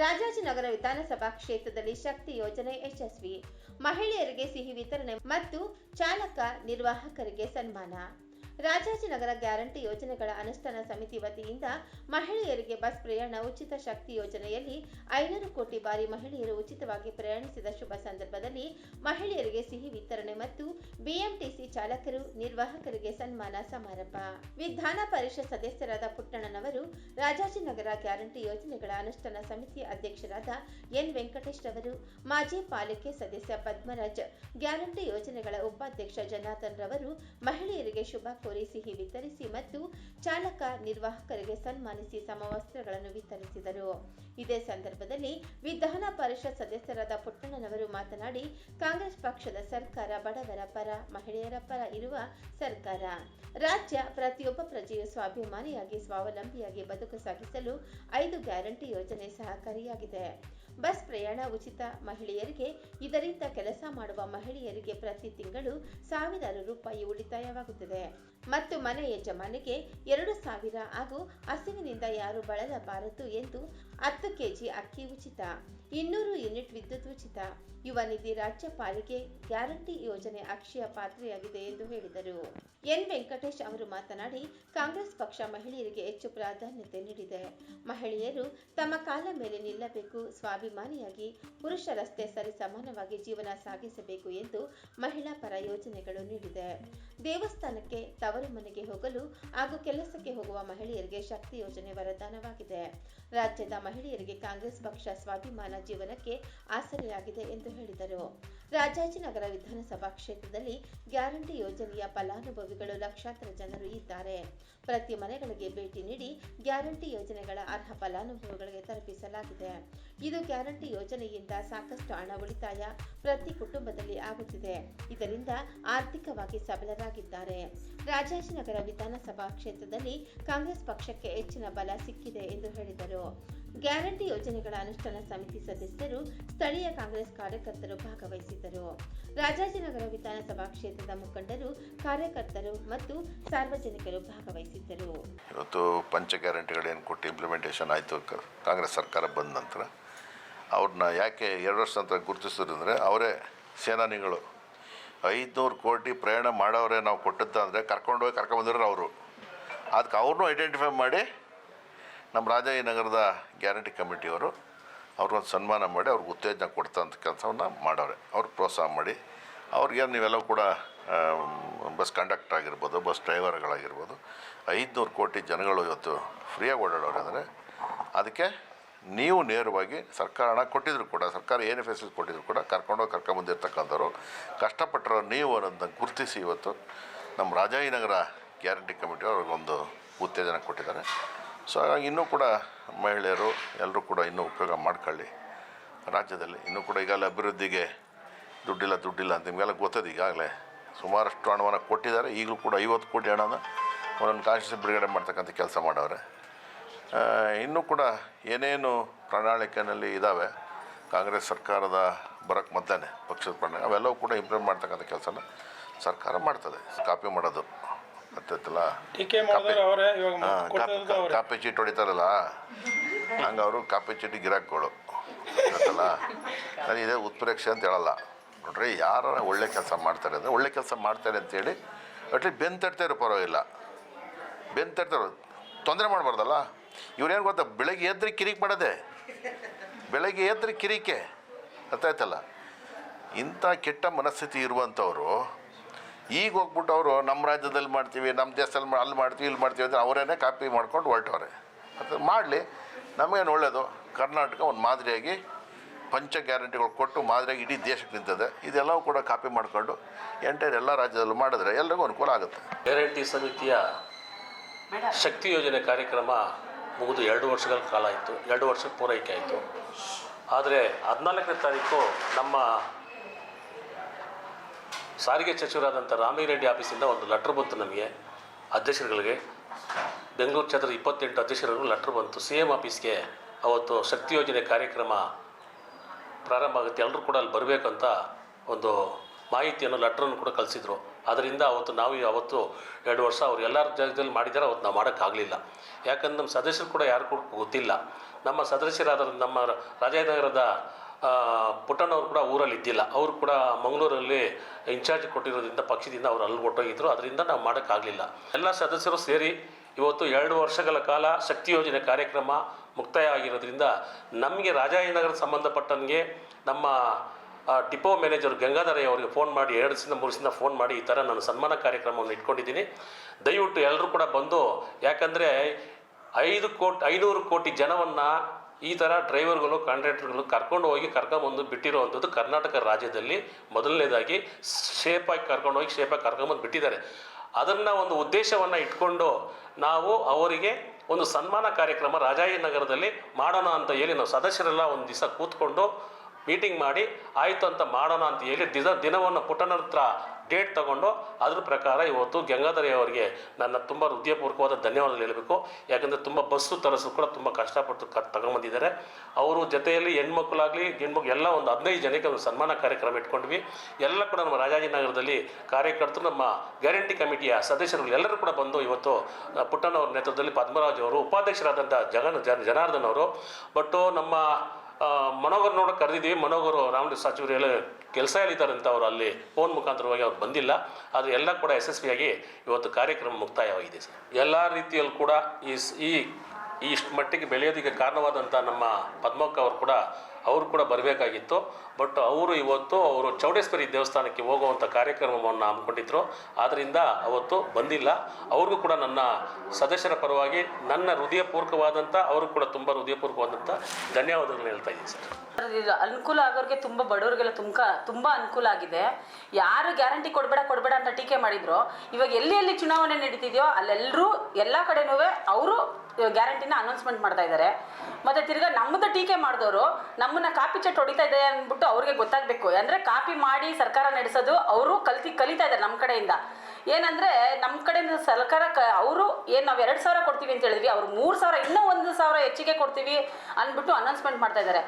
ರಾಜಾಜಿನಗರ ವಿಧಾನಸಭಾ ಕ್ಷೇತ್ರದಲ್ಲಿ ಶಕ್ತಿ ಯೋಜನೆ ಯಶಸ್ವಿ. ಮಹಿಳೆಯರಿಗೆ ಸಿಹಿ ವಿತರಣೆ ಮತ್ತು ಚಾಲಕ ನಿರ್ವಾಹಕರಿಗೆ ಸನ್ಮಾನ. ರಾಜಾಜಿನಗರ ಗ್ಯಾರಂಟಿ ಯೋಜನೆಗಳ ಅನುಷ್ಠಾನ ಸಮಿತಿ ವತಿಯಿಂದ ಮಹಿಳೆಯರಿಗೆ ಬಸ್ ಪ್ರಯಾಣ ಉಚಿತ ಶಕ್ತಿ ಯೋಜನೆಯಲ್ಲಿ ಐನೂರು ಕೋಟಿ ಬಾರಿ ಮಹಿಳೆಯರು ಉಚಿತವಾಗಿ ಪ್ರಯಾಣಿಸಿದ ಶುಭ ಸಂದರ್ಭದಲ್ಲಿ ಮಹಿಳೆಯರಿಗೆ ಸಿಹಿ ವಿತರಣೆ ಮತ್ತು ಬಿಎಂಟಿಸಿ ಚಾಲಕರು ನಿರ್ವಾಹಕರಿಗೆ ಸನ್ಮಾನ ಸಮಾರಂಭ. ವಿಧಾನ ಪರಿಷತ್ ಸದಸ್ಯರಾದ ಪುಟ್ಟಣ್ಣನವರು ರಾಜಾಜಿನಗರ ಗ್ಯಾರಂಟಿ ಯೋಜನೆಗಳ ಅನುಷ್ಠಾನ ಸಮಿತಿ ಅಧ್ಯಕ್ಷರಾದ ಎನ್ ವೆಂಕಟೇಶ್ ರವರು, ಮಾಜಿ ಪಾಲಿಕೆ ಸದಸ್ಯ ಪದ್ಮರಾಜ್, ಗ್ಯಾರಂಟಿ ಯೋಜನೆಗಳ ಉಪಾಧ್ಯಕ್ಷ ಜನಾರ್ದನ್ ರವರು, ಮಹಿಳೆಯರಿಗೆ ಶುಭ ಕೋರಿ ಸಿಹಿ ವಿತರಿಸಿ ಮತ್ತು ಚಾಲಕ ನಿರ್ವಾಹಕರಿಗೆ ಸನ್ಮಾನಿಸಿ ಸಮವಸ್ತ್ರಗಳನ್ನು ವಿತರಿಸಿದರು. ಇದೇ ಸಂದರ್ಭದಲ್ಲಿ ವಿಧಾನ ಪರಿಷತ್ ಸದಸ್ಯರಾದ ಪುಟ್ಟಣ್ಣನವರು ಮಾತನಾಡಿ, ಕಾಂಗ್ರೆಸ್ ಪಕ್ಷದ ಸರ್ಕಾರ ಬಡವರ ಪರ, ಮಹಿಳೆಯರ ಪರ ಇರುವ ಸರ್ಕಾರ. ರಾಜ್ಯ ಪ್ರತಿಯೊಬ್ಬ ಪ್ರಜೆಯು ಸ್ವಾಭಿಮಾನಿಯಾಗಿ, ಸ್ವಾವಲಂಬಿಯಾಗಿ ಬದುಕು ಸಾಗಿಸಲು ಐದು ಗ್ಯಾರಂಟಿ ಯೋಜನೆ ಸಹಕಾರಿಯಾಗಿದೆ. ಬಸ್ ಪ್ರಯಾಣ ಉಚಿತ ಮಹಿಳೆಯರಿಗೆ, ಇದರಿಂದ ಕೆಲಸ ಮಾಡುವ ಮಹಿಳೆಯರಿಗೆ ಪ್ರತಿ ತಿಂಗಳು ಸಾವಿರಾರು ರೂಪಾಯಿ ಉಳಿತಾಯವಾಗುತ್ತದೆ. ಮತ್ತು ಮನೆ ಯಜಮಾನಿಗೆ ಎರಡು ಸಾವಿರ ಹಾಗೂ ಹಸಿವಿನಿಂದ ಯಾರು ಬಳಲಬಾರದು ಎಂದು ಹತ್ತು ಕೆಜಿ ಅಕ್ಕಿ ಉಚಿತ, ಇನ್ನೂರು ಯೂನಿಟ್ ವಿದ್ಯುತ್ ಉಚಿತ. ಯುವ ನಿಧಿ ರಾಜ್ಯ ಪಾಲಿಕೆ ಗ್ಯಾರಂಟಿ ಯೋಜನೆ ಅಕ್ಷಯ ಪಾತ್ರೆಯಾಗಿದೆ ಎಂದು ಹೇಳಿದರು. ಎನ್ ವೆಂಕಟೇಶ್ ಅವರು ಮಾತನಾಡಿ, ಕಾಂಗ್ರೆಸ್ ಪಕ್ಷ ಮಹಿಳೆಯರಿಗೆ ಹೆಚ್ಚು ಪ್ರಾಧಾನ್ಯತೆ ನೀಡಿದೆ. ಮಹಿಳೆಯರು ತಮ್ಮ ಕಾಲ ಮೇಲೆ ನಿಲ್ಲಬೇಕು, ಸ್ವಾಭಿಮಾನಿಯಾಗಿ ಪುರುಷರಷ್ಟೇ ಸರಿ ಸಮಾನವಾಗಿ ಜೀವನ ಸಾಗಿಸಬೇಕು ಎಂದು ಮಹಿಳಾ ಪರ ಯೋಜನೆಗಳು ನೀಡಿದೆ. ದೇವಸ್ಥಾನಕ್ಕೆ ತವರು ಮನೆಗೆ ಹೋಗಲು ಹಾಗೂ ಕೆಲಸಕ್ಕೆ ಹೋಗುವ ಮಹಿಳೆಯರಿಗೆ ಶಕ್ತಿ ಯೋಜನೆ ವರದಾನವಾಗಿದೆ. ರಾಜ್ಯದ ಮಹಿಳೆಯರಿಗೆ ಕಾಂಗ್ರೆಸ್ ಪಕ್ಷ ಸ್ವಾಭಿಮಾನ ಜೀವನಕ್ಕೆ ಆಸರೆಯಾಗಿದೆ ಎಂದು ಹೇಳಿದರು. ರಾಜಾಜಿನಗರ ವಿಧಾನಸಭಾ ಕ್ಷೇತ್ರದಲ್ಲಿ ಗ್ಯಾರಂಟಿ ಯೋಜನೆಯ ಫಲಾನುಭವಿಗಳು ಲಕ್ಷಾಂತರ ಜನರು ಇದ್ದಾರೆ. ಪ್ರತಿ ಮನೆಗಳಿಗೆ ಭೇಟಿ ನೀಡಿ ಗ್ಯಾರಂಟಿ ಯೋಜನೆಗಳ ಅರ್ಹ ಫಲಾನುಭವಿಗಳಿಗೆ ತಲುಪಿಸಲಾಗಿದೆ. ಇದು ಗ್ಯಾರಂಟಿ ಯೋಜನೆಯಿಂದ ಸಾಕಷ್ಟು ಹಣ ಉಳಿತಾಯ ಪ್ರತಿ ಕುಟುಂಬದಲ್ಲಿ ಆಗುತ್ತಿದೆ. ಇದರಿಂದ ಆರ್ಥಿಕವಾಗಿ ಸಬಲರಾಗಿದ್ದಾರೆ. ರಾಜಾಜಿನಗರ ವಿಧಾನಸಭಾ ಕ್ಷೇತ್ರದಲ್ಲಿ ಕಾಂಗ್ರೆಸ್ ಪಕ್ಷಕ್ಕೆ ಹೆಚ್ಚಿನ ಬಲ ಸಿಕ್ಕಿದೆ ಎಂದು ಹೇಳಿದರು. ಗ್ಯಾರಂಟಿ ಯೋಜನೆಗಳ ಅನುಷ್ಠಾನ ಸಮಿತಿ ಸದಸ್ಯರು ಸ್ಥಳೀಯ ಕಾಂಗ್ರೆಸ್ ಕಾರ್ಯಕರ್ತರು ಭಾಗವಹಿಸಿದ್ದರು. ರಾಜಾಜಿನಗರ ವಿಧಾನಸಭಾ ಕ್ಷೇತ್ರದ ಮುಖಂಡರು, ಕಾರ್ಯಕರ್ತರು ಮತ್ತು ಸಾರ್ವಜನಿಕರು ಭಾಗವಹಿಸಿದ್ದರು. ಇವತ್ತು ಪಂಚ ಗ್ಯಾರಂಟಿಗಳೇನು ಕೊಟ್ಟು ಇಂಪ್ಲಿಮೆಂಟೇಷನ್ ಆಯಿತು ಕಾಂಗ್ರೆಸ್ ಸರ್ಕಾರ ಬಂದ ನಂತರ, ಅವ್ರನ್ನ ಯಾಕೆ ಎರಡು ವರ್ಷ ನಂತರ ಗುರುತಿಸಿದ್ರು ಅಂದರೆ ಅವರೇ ಸೇನಾನಿಗಳು. ಐದುನೂರು ಕೋಟಿ ಪ್ರಯಾಣ ಮಾಡೋರೇ ನಾವು ಕೊಟ್ಟದ್ದು ಅಂದರೆ ಕರ್ಕೊಂಡೋಗಿ ಕರ್ಕೊಂಬಂದಿರೋ ಅವರು. ಅದಕ್ಕೆ ಅವ್ರನ್ನೂ ಐಡೆಂಟಿಫೈ ಮಾಡಿ ನಮ್ಮ ರಾಜಾಜಿನಗರದ ಗ್ಯಾರಂಟಿ ಕಮಿಟಿಯವರು ಅವ್ರಿಗೊಂದು ಸನ್ಮಾನ ಮಾಡಿ ಅವ್ರಿಗೆ ಉತ್ತೇಜನ ಕೊಡ್ತಂಥ ಕೆಲಸವನ್ನು ಮಾಡೋರೆ ಅವ್ರಿಗೆ ಪ್ರೋತ್ಸಾಹ ಮಾಡಿ. ಅವ್ರಿಗೆ ನೀವೆಲ್ಲವೂ ಕೂಡ ಬಸ್ ಕಂಡಕ್ಟರ್ ಆಗಿರ್ಬೋದು, ಬಸ್ ಡ್ರೈವರ್ಗಳಾಗಿರ್ಬೋದು, ಐದುನೂರು ಕೋಟಿ ಜನಗಳು ಇವತ್ತು ಫ್ರೀಯಾಗಿ ಓಡಾಡೋರು ಅಂದರೆ ಅದಕ್ಕೆ ನೀವು ನೇರವಾಗಿ ಸರ್ಕಾರ ಹಣ ಕೊಟ್ಟಿದ್ರು ಕೂಡ, ಸರ್ಕಾರ ಏನೇ ಫೆಸಿಲಿಟಿ ಕೊಟ್ಟಿದ್ರು ಕೂಡ ಕರ್ಕೊಂಡೋಗಿ ಕರ್ಕೊಂಬಂದಿರ್ತಕ್ಕಂಥವ್ರು ಕಷ್ಟಪಟ್ಟರೋ ನೀವು ಅನ್ನೋದನ್ನ ಗುರುತಿಸಿ ಇವತ್ತು ನಮ್ಮ ರಾಜಾಜಿನಗರ ಗ್ಯಾರಂಟಿ ಕಮಿಟಿ ಅವ್ರಿಗೊಂದು ಉತ್ತೇಜನ ಕೊಟ್ಟಿದ್ದಾರೆ. ಸೊ ಹಾಗಾಗಿ ಇನ್ನೂ ಕೂಡ ಮಹಿಳೆಯರು ಎಲ್ಲರೂ ಕೂಡ ಇನ್ನೂ ಉಪಯೋಗ ಮಾಡ್ಕೊಳ್ಳಿ. ರಾಜ್ಯದಲ್ಲಿ ಇನ್ನೂ ಕೂಡ ಈಗಾಗಲೇ ಅಭಿವೃದ್ಧಿಗೆ ದುಡ್ಡಿಲ್ಲ ದುಡ್ಡಿಲ್ಲ ಅಂತ ನಿಮಗೆಲ್ಲ ಗೊತ್ತದೆ ಈಗಾಗಲೇ. ಸುಮಾರಷ್ಟು ಹಣವನ್ನು ಕೊಟ್ಟಿದ್ದಾರೆ. ಈಗಲೂ ಕೂಡ ಐವತ್ತು ಕೋಟಿ ಹಣನ ಒಂದೊಂದು ಕಾನ್ಸ್ಟಿಟ್ಯೂಷನ್ ಬಿಡುಗಡೆ ಮಾಡ್ತಕ್ಕಂಥ ಕೆಲಸ ಮಾಡವ್ರೆ. ಇನ್ನೂ ಕೂಡ ಏನೇನು ಪ್ರಣಾಳಿಕೆಯಲ್ಲಿ ಇದ್ದಾವೆ ಕಾಂಗ್ರೆಸ್ ಸರ್ಕಾರದ ಬರೋಕ್ಕೆ ಮೊದಲೇ ಪಕ್ಷದ ಪ್ರಣಾಳಿಕೆ ಅವೆಲ್ಲವೂ ಕೂಡ ಇಂಪ್ರೂವ್ ಮಾಡ್ತಕ್ಕಂಥ ಕೆಲಸನ ಸರ್ಕಾರ ಮಾಡ್ತದೆ, ಕಾಪಿ ಮಾಡೋದು. ಗೊತ್ತಾಯ್ತಲ್ಲ ಟೀಕೆ ಮಾಡಿದ್ರೆ ಅವರೇ ಇವಾಗ ಕೊಟ್ಟಿರೋದು ಕಾಪಿ ಅವರೇ. ಕಾಪಿ ಚೀಟ್ ಹೊಡಿತಾರಲ್ಲ? ಹಂಗೆ ಅವರು ಕಾಪಿ ಚೀಟ್ ಗಿರಾಕ್ಗಳು. ಗೊತ್ತಲ್ಲ? ನಾನು ಇದೇ ಉತ್ಪ್ರೇಕ್ಷೆ ಅಂತ ಹೇಳಲ್ಲ. ನೋಡ್ರಿ ಯಾರು ಒಳ್ಳೆ ಕೆಲಸ ಮಾಡ್ತಾರೆ ಅಂದರೆ ಒಳ್ಳೆ ಕೆಲಸ ಮಾಡ್ತಾರೆ ಅಂತೇಳಿ ಅಟ್ಲಿ ಬೆನ್ ತಡ್ತಾರೆ ಪರವಾಗಿಲ್ಲ. ಬೆನ್ ತಡ್ತಾರೆ ತೊಂದರೆ ಮಾಡಬಾರ್ದಲ್ಲ? ಇವ್ರೇನು ಗೊತ್ತಾ ಬೆಳಗ್ಗೆ ಎದ್ರೆ ಕಿರಿಕ್ ಮಾಡೋದೆ? ಬೆಳಗ್ಗೆ ಎದ್ರೆ ಕಿರಿಕೆ. ಗೊತ್ತಾಯ್ತಲ್ಲ ಇಂಥ ಕೆಟ್ಟ ಮನಸ್ಥಿತಿ ಇರುವಂಥವ್ರು ಈಗ ಹೋಗ್ಬಿಟ್ಟು ಅವರು ನಮ್ಮ ರಾಜ್ಯದಲ್ಲಿ ಮಾಡ್ತೀವಿ ನಮ್ಮ ದೇಶದಲ್ಲಿ ಮಾ- ಅಲ್ಲಿ ಮಾಡ್ತೀವಿ ಇಲ್ಲಿ ಮಾಡ್ತೀವಿ ಅಂದರೆ ಅವರೇನೆ ಕಾಪಿ ಮಾಡ್ಕೊಂಡು ಹೊರಟವ್ರೆ. ಅದು ಮಾಡಲಿ. ನಮಗೇನು ಒಳ್ಳೆಯದು ಕರ್ನಾಟಕ ಒಂದು ಮಾದರಿಯಾಗಿ ಪಂಚ ಗ್ಯಾರಂಟಿಗಳು ಕೊಟ್ಟು ಮಾದರಿಯಾಗಿ ಇಡೀ ದೇಶಕ್ಕೆ ನಿಂತದೆ. ಇದೆಲ್ಲವೂ ಕೂಡ ಕಾಪಿ ಮಾಡಿಕೊಂಡು ಎಂಟೈರ್ ಎಲ್ಲ ರಾಜ್ಯದಲ್ಲೂ ಮಾಡಿದ್ರೆ ಎಲ್ರಿಗೂ ಅನುಕೂಲ ಆಗುತ್ತೆ. ಗ್ಯಾರಂಟಿ ಸಮಿತಿಯ ಶಕ್ತಿ ಯೋಜನೆ ಕಾರ್ಯಕ್ರಮ ಮುಗಿದು ಎರಡು ವರ್ಷಗಳ ಕಾಲ ಆಯಿತು. ಎರಡು ವರ್ಷಕ್ಕೆ ಪೂರೈಕೆ ಆಯಿತು. ಆದರೆ ಹದಿನಾಲ್ಕನೇ ತಾರೀಕು ನಮ್ಮ ಸಾರಿಗೆ ಸಚಿವರಾದಂಥ ರಾಮಿರೆಡ್ಡಿ ಆಫೀಸಿಂದ ಒಂದು ಲೆಟ್ರ್ ಬಂತು ನಮಗೆ ಅಧ್ಯಕ್ಷರುಗಳಿಗೆ. ಬೆಂಗಳೂರು ಕ್ಷೇತ್ರದ ಇಪ್ಪತ್ತೆಂಟು ಅಧ್ಯಕ್ಷರಿಗೂ ಲೆಟ್ರ್ ಬಂತು. ಸಿ ಎಂ ಆಫೀಸ್ಗೆ ಅವತ್ತು ಶಕ್ತಿ ಯೋಜನೆ ಕಾರ್ಯಕ್ರಮ ಪ್ರಾರಂಭ ಆಗುತ್ತೆ. ಎಲ್ಲರೂ ಕೂಡ ಅಲ್ಲಿ ಬರಬೇಕಂತ ಒಂದು ಮಾಹಿತಿಯನ್ನು ಲೆಟ್ರನ್ನು ಕೂಡ ಕಳಿಸಿದ್ರು. ಅದರಿಂದ ಅವತ್ತು ನಾವು ಅವತ್ತು ಎರಡು ವರ್ಷ ಅವ್ರು ಎಲ್ಲರ ಜಾಗದಲ್ಲಿ ಮಾಡಿದ್ದಾರೆ. ಅವತ್ತು ನಾವು ಮಾಡೋಕ್ಕಾಗಲಿಲ್ಲ ಯಾಕಂದ್ರೆ ನಮ್ಮ ಸದಸ್ಯರು ಕೂಡ ಯಾರು ಕೂಡ ಗೊತ್ತಿಲ್ಲ. ನಮ್ಮ ಸದಸ್ಯರಾದ ನಮ್ಮ ರಾಜಾನಗರದ ಪುಟ್ಟಣ್ಣವ್ರು ಕೂಡ ಊರಲ್ಲಿ ಇದ್ದಿಲ್ಲ. ಅವರು ಕೂಡ ಮಂಗಳೂರಲ್ಲಿ ಇನ್ಚಾರ್ಜ್ ಕೊಟ್ಟಿರೋದ್ರಿಂದ, ಪಕ್ಷದಿಂದ ಅವರು ಅಲ್ಲಿ ಹೊಟ್ಟೋಗಿದ್ರು ಅದರಿಂದ ನಾವು ಮಾಡೋಕ್ಕಾಗಲಿಲ್ಲ. ಎಲ್ಲ ಸದಸ್ಯರು ಸೇರಿ ಇವತ್ತು ಎರಡು ವರ್ಷಗಳ ಕಾಲ ಶಕ್ತಿ ಯೋಜನೆ ಕಾರ್ಯಕ್ರಮ ಮುಕ್ತಾಯ ಆಗಿರೋದ್ರಿಂದ ನಮಗೆ ರಾಜಾಜಿನಗರ ಸಂಬಂಧಪಟ್ಟಂಗೆ ನಮ್ಮ ಟಿಪೋ ಮ್ಯಾನೇಜರ್ ಗಂಗಾಧರಯ್ಯ ಅವರಿಗೆ ಫೋನ್ ಮಾಡಿ, ಎರಡು ದಿನ ಮೂರು ದಿನ ಫೋನ್ ಮಾಡಿ ಈ ಥರ ನಾನು ಸನ್ಮಾನ ಕಾರ್ಯಕ್ರಮವನ್ನು ಇಟ್ಕೊಂಡಿದ್ದೀನಿ. ದಯವಿಟ್ಟು ಎಲ್ಲರೂ ಕೂಡ ಬಂದು, ಯಾಕಂದರೆ ಐದು ಕೋಟಿ, ಐನೂರು ಕೋಟಿ ಜನವನ್ನು ಈ ಥರ ಡ್ರೈವರ್ಗಳು, ಕಾಂಟ್ರಾಕ್ಟರ್ಗಳು ಕರ್ಕೊಂಡು ಹೋಗಿ ಕರ್ಕೊಂಬಂದು ಬಿಟ್ಟಿರುವಂಥದ್ದು ಕರ್ನಾಟಕ ರಾಜ್ಯದಲ್ಲಿ ಮೊದಲನೇದಾಗಿ ಶೇಪಾಗಿ ಕರ್ಕೊಂಡು ಹೋಗಿ ಶೇಪಾಗಿ ಕರ್ಕೊಂಬಂದು ಬಿಟ್ಟಿದ್ದಾರೆ. ಅದನ್ನು ಒಂದು ಉದ್ದೇಶವನ್ನು ಇಟ್ಕೊಂಡು ನಾವು ಅವರಿಗೆ ಒಂದು ಸನ್ಮಾನ ಕಾರ್ಯಕ್ರಮ ರಾಜಾಜಿನಗರದಲ್ಲಿ ಮಾಡೋಣ ಅಂತ ಹೇಳಿ ನಾವು ಸದಸ್ಯರೆಲ್ಲ ಒಂದು ದಿವಸ ಕೂತ್ಕೊಂಡು ಮೀಟಿಂಗ್ ಮಾಡಿ, ಆಯಿತು ಅಂತ ಮಾಡೋಣ ಅಂತ ಹೇಳಿ ದಿನ, ದಿನವನ್ನು ಪುಟ್ಟನ ಹತ್ರ ಡೇಟ್ ತಗೊಂಡು ಅದ್ರ ಪ್ರಕಾರ ಇವತ್ತು ಗಂಗಾಧರಿ ಅವರಿಗೆ ನನ್ನ ತುಂಬ ಹೃದಯಪೂರ್ವಕವಾದ ಧನ್ಯವಾದಗಳು ಹೇಳಬೇಕು. ಯಾಕಂದರೆ ತುಂಬ ಬಸ್ಸು ತರಿಸು ಕೂಡ ತುಂಬ ಕಷ್ಟಪಟ್ಟು ಕ ತಗೊಂಬಂದಿದ್ದಾರೆ ಅವರು ಜೊತೆಯಲ್ಲಿ ಹೆಣ್ಮಕ್ಳಾಗಲಿ, ಹೆಣ್ಮಕ್ಳು ಎಲ್ಲ ಒಂದು ಹದಿನೈದು ಜನಕ್ಕೆ ಒಂದು ಸನ್ಮಾನ ಕಾರ್ಯಕ್ರಮ ಇಟ್ಕೊಂಡ್ವಿ ಎಲ್ಲ ಕೂಡ ನಮ್ಮ ರಾಜಾಜಿನಗರದಲ್ಲಿ ಕಾರ್ಯಕರ್ತರು, ನಮ್ಮ ಗ್ಯಾರಂಟಿ ಕಮಿಟಿಯ ಸದಸ್ಯರು ಎಲ್ಲರೂ ಕೂಡ ಬಂದು ಇವತ್ತು ಪುಟ್ಟಣ್ಣ ಪುಟ್ಟಣ್ಣವ್ರ ನೇತೃತ್ವದಲ್ಲಿ ಪದ್ಮರಾಜ್ ಅವರು ಉಪಾಧ್ಯಕ್ಷರಾದಂಥ ಜಗನ್, ಜನ, ಜನಾರ್ದನ್ ಅವರು. ಬಟ್ಟು ನಮ್ಮ ಮನೋಗರ್ ನೋಡೋಕೆ ಕರೆದಿದ್ದೀವಿ. ಮನೋಗರು ರಾಮಲಿಂಗ ಸಚಿವರು ಕೆಲಸ ಎಲ್ಲಿದ್ದಾರೆ ಅವರು ಅಲ್ಲಿ ಫೋನ್ ಮುಖಾಂತರವಾಗಿ ಅವ್ರು ಬಂದಿಲ್ಲ. ಅದು ಎಲ್ಲ ಕೂಡ ಯಶಸ್ವಿಯಾಗಿ ಇವತ್ತು ಕಾರ್ಯಕ್ರಮ ಮುಕ್ತಾಯವಾಗಿದೆ ಸರ್. ಎಲ್ಲ ರೀತಿಯಲ್ಲೂ ಕೂಡ ಈ ಈ ಇಷ್ಟು ಮಟ್ಟಿಗೆ ಬೆಳೆಯೋದಕ್ಕೆ ಕಾರಣವಾದಂಥ ನಮ್ಮ ಪದ್ಮಕ್ಕ ಅವರು ಕೂಡ ಅವರು ಕೂಡ ಬರಬೇಕಾಗಿತ್ತು. ಬಟ್ ಅವರು ಇವತ್ತು ಅವರು ಚೌಡೇಶ್ವರಿ ದೇವಸ್ಥಾನಕ್ಕೆ ಹೋಗುವಂಥ ಕಾರ್ಯಕ್ರಮವನ್ನು ಹಮ್ಮಿಕೊಂಡಿದ್ರು. ಆದ್ದರಿಂದ ಅವತ್ತು ಬಂದಿಲ್ಲ. ಅವ್ರಿಗೂ ಕೂಡ ನನ್ನ ಸದಸ್ಯರ ಪರವಾಗಿ ನನ್ನ ಹೃದಯಪೂರ್ವಕವಾದಂಥ ಅವರು ಕೂಡ ತುಂಬ ಹೃದಯಪೂರ್ವಕವಾದಂಥ ಧನ್ಯವಾದಗಳನ್ನ ಹೇಳ್ತಾ ಇದ್ದೀನಿ ಸರ್. ಅನುಕೂಲ ಆಗೋರಿಗೆ ತುಂಬ ಬಡವರಿಗೆಲ್ಲ ತುಂಬ ತುಂಬ ಅನುಕೂಲ ಆಗಿದೆ. ಯಾರು ಗ್ಯಾರಂಟಿ ಕೊಡಬೇಡ ಕೊಡಬೇಡ ಅಂತ ಟೀಕೆ ಮಾಡಿದ್ರು. ಇವಾಗ ಎಲ್ಲಿ ಎಲ್ಲಿ ಚುನಾವಣೆ ನಡೀತಿದೆಯೋ ಅಲ್ಲೆಲ್ಲರೂ ಎಲ್ಲ ಕಡೆನೂ ಅವರು ಗ್ಯಾರಂಟಿನ ಅನೌನ್ಸ್ಮೆಂಟ್ ಮಾಡ್ತಾ ಇದ್ದಾರೆ. ಮತ್ತೆ ತಿರ್ಗಾ ನಮ್ಮದು ಟೀಕೆ ಮಾಡಿದವರು ನಮ್ಮನ್ನ ಕಾಪಿ ಚಟ್ ಹೊಡಿತಾ ಇದೆ ಅಂದ್ಬಿಟ್ಟು ಅವ್ರಿಗೆ ಗೊತ್ತಾಗಬೇಕು. ಅಂದರೆ ಕಾಪಿ ಮಾಡಿ ಸರ್ಕಾರ ನಡೆಸೋದು ಅವರು ಕಲ್ತಿ, ಕಲಿತಾ ಇದ್ದಾರೆ ನಮ್ಮ ಕಡೆಯಿಂದ. ಏನಂದ್ರೆ ನಮ್ಮ ಕಡೆಯಿಂದ ಸರ್ಕಾರ ಅವರು ಏನು ನಾವು ಎರಡು ಸಾವಿರ ಕೊಡ್ತೀವಿ ಅಂತ ಹೇಳಿದ್ವಿ, ಅವ್ರು ಮೂರು ಸಾವಿರ, ಇನ್ನೂ ಒಂದು ಸಾವಿರ ಹೆಚ್ಚಿಗೆ ಕೊಡ್ತೀವಿ ಅಂದ್ಬಿಟ್ಟು ಅನೌನ್ಸ್ಮೆಂಟ್ ಮಾಡ್ತಾ ಇದ್ದಾರೆ.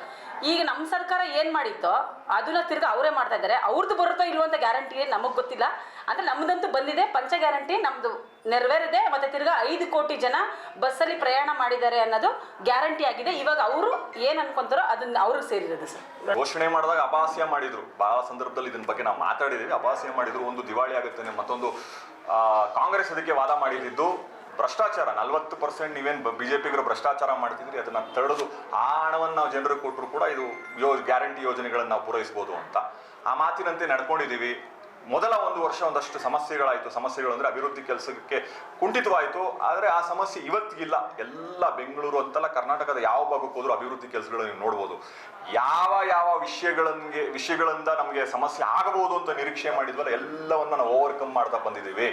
ಈಗ ನಮ್ಮ ಸರ್ಕಾರ ಏನು ಮಾಡಿತ್ತೋ ಅದನ್ನ ತಿರ್ಗಿ ಅವರೇ ಮಾಡ್ತಾ ಇದ್ದಾರೆ. ಅವ್ರದ್ದು ಬರುತ್ತೋ ಇಲ್ವಂತ ಗ್ಯಾರಂಟಿ ನಮಗೆ ಗೊತ್ತಿಲ್ಲ. ಅಂದರೆ ನಮ್ದಂತೂ ಬಂದಿದೆ, ಪಂಚ ಗ್ಯಾರಂಟಿ ನಮ್ಮದು ನೆರವೇರಿದೆ. ಮತ್ತೆ ತಿರ್ಗಾ ಐದು ಕೋಟಿ ಜನ ಬಸ್ಸಲ್ಲಿ ಪ್ರಯಾಣ ಮಾಡಿದ್ದಾರೆ ಅನ್ನೋದು ಗ್ಯಾರಂಟಿ ಆಗಿದೆ. ಇವಾಗ ಅವರು ಏನ್ ಅನ್ಕೊಂತಾರೋ ಅದನ್ನ ಅವ್ರಿಗೆ ಸೇರಿರೋದು ಸರ್. ಘೋಷಣೆ ಮಾಡಿದಾಗ ಅಪಹಾಸ್ಯ ಮಾಡಿದ್ರು. ಬಹಳ ಸಂದರ್ಭದಲ್ಲಿ ಇದನ್ನ ಬಗ್ಗೆ ನಾವು ಮಾತಾಡಿದೀವಿ. ಅಪಹಾಸ್ಯ ಮಾಡಿದ್ರು. ಒಂದು ದಿವಾಳಿ ಆಗುತ್ತೆ ಮತ್ತೊಂದು ಕಾಂಗ್ರೆಸ್ ಅದಕ್ಕೆ ವಾದ ಮಾಡಿದ್ದು ಭ್ರಷ್ಟಾಚಾರ. ನಲ್ವತ್ತು ಪರ್ಸೆಂಟ್ ನೀವೇನು ಬಿಜೆಪಿಗರು ಭ್ರಷ್ಟಾಚಾರ ಮಾಡ್ತಿದ್ರಿ, ಅದನ್ನ ತಡೆದು ಆ ಹಣವನ್ನು ನಾವು ಜನರಿಗೆ ಕೊಟ್ಟರು ಕೂಡ ಇದು ಯೋ, ಗ್ಯಾರಂಟಿ ಯೋಜನೆಗಳನ್ನು ನಾವು ಪೂರೈಸ್ಬೋದು ಅಂತ. ಆ ಮಾತಿನಂತೆ ನಡ್ಕೊಂಡಿದ್ದೀವಿ ಮೊದಲ ಒಂದು ವರ್ಷ ಒಂದಷ್ಟು ಸಮಸ್ಯೆಗಳಾಯಿತು. ಸಮಸ್ಯೆಗಳು ಅಂದರೆ ಅಭಿವೃದ್ಧಿ ಕೆಲಸಕ್ಕೆ ಕುಂಠಿತವಾಯಿತು. ಆದರೆ ಆ ಸಮಸ್ಯೆ ಇವತ್ತಿಗಿಲ್ಲ. ಎಲ್ಲ ಬೆಂಗಳೂರು ಅಂತಲ್ಲ ಕರ್ನಾಟಕದ ಯಾವ ಭಾಗಕ್ಕೆ ಹೋದರೂ ಅಭಿವೃದ್ಧಿ ಕೆಲಸಗಳು ನೀವು ನೋಡ್ಬೋದು. ಯಾವ ಯಾವ ವಿಷಯಗಳಿಗೆ ವಿಷಯಗಳಿಂದ ನಮಗೆ ಸಮಸ್ಯೆ ಆಗಬಹುದು ಅಂತ ನಿರೀಕ್ಷೆ ಮಾಡಿದ್ವಲ್ಲ, ಎಲ್ಲವನ್ನು ನಾವು ಓವರ್ಕಮ್ ಮಾಡ್ತಾ ಬಂದಿದ್ದೀವಿ.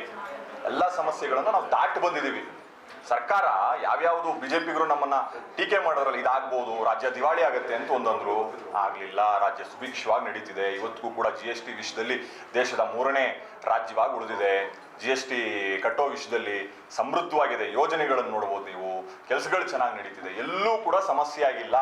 ಎಲ್ಲ ಸಮಸ್ಯೆಗಳನ್ನು ನಾವು ದಾಟಿ ಬಂದಿದ್ದೀವಿ. ಸರ್ಕಾರ ಯಾವ್ಯಾವುದು ಬಿಜೆಪಿಗರು ನಮ್ಮನ್ನ ಟೀಕೆ ಮಾಡೋದ್ರಲ್ಲಿ ಇದಾಗ್ಬೋದು, ರಾಜ್ಯ ದಿವಾಳಿ ಆಗುತ್ತೆ ಅಂತ ಒಂದಂದ್ರು, ಆಗ್ಲಿಲ್ಲ. ರಾಜ್ಯ ಸುಭಿಕ್ಷವಾಗಿ ನಡೀತಿದೆ. ಇವತ್ತಿಗೂ ಕೂಡ ಜಿ ಎಸ್ ಟಿ ವಿಷಯದಲ್ಲಿ ದೇಶದ ಮೂರನೇ ರಾಜ್ಯವಾಗಿ ಉಳಿದಿದೆ. ಜಿ ಎಸ್ ಟಿ ಕಟ್ಟೋ ವಿಷಯದಲ್ಲಿ ಸಮೃದ್ಧವಾಗಿದೆ. ಯೋಜನೆಗಳನ್ನು ನೋಡ್ಬೋದು ನೀವು. ಕೆಲಸಗಳು ಚೆನ್ನಾಗಿ ನಡೀತಿದೆ. ಎಲ್ಲೂ ಕೂಡ ಸಮಸ್ಯೆ ಆಗಿಲ್ಲ.